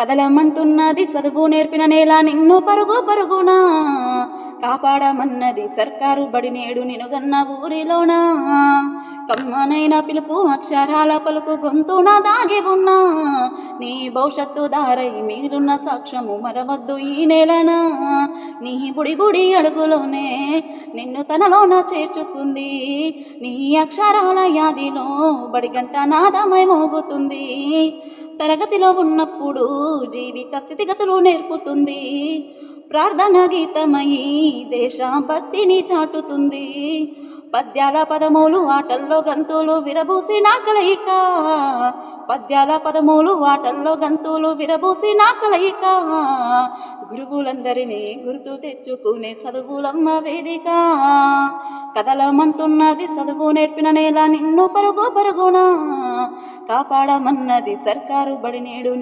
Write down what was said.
కదలమంటున్నది చదువు నేర్పిన నేల నిన్ను పరుగు పరుగునా. కాపాడమన్నది సర్కారు బడి నేడు నినుగన్న ఊరిలోనా. కమ్మనైన పిలుపు అక్షరాల పలుకు గొంతున దాగి ఉన్నా. నీ భవిష్యత్తు దారై మీరున్న సాక్ష్యము మరవద్దు ఈ నేలనా. నీ బుడి బుడి అడుగులోనే నిన్ను తనలోన చేర్చుకుంది. నీ అక్షరాల యాదిలో బడిగంట నాదమై మోగుతుంది. తరగతిలో ఉన్నప్పుడు జీవిత స్థితిగతులు నేర్పుతుంది. ప్రార్థన గీతమయి దేశభక్తిని చాటుతుంది. పద్యాల పదములు ఆటల్లో గంతులు విరబూసిన కలయిక పద్యాల పదములు ఆటల్లో గంతులు విరబూసిన కలయిక గురువులందరినీ గుర్తు తెచ్చుకునే చదువులమ్మ వేదిక. కథలమంటున్నది చదువు నేర్పిన నేల నిన్ను పరుగు పరుగునా. కాపాడమన్నది సర్కారు బడి నేడు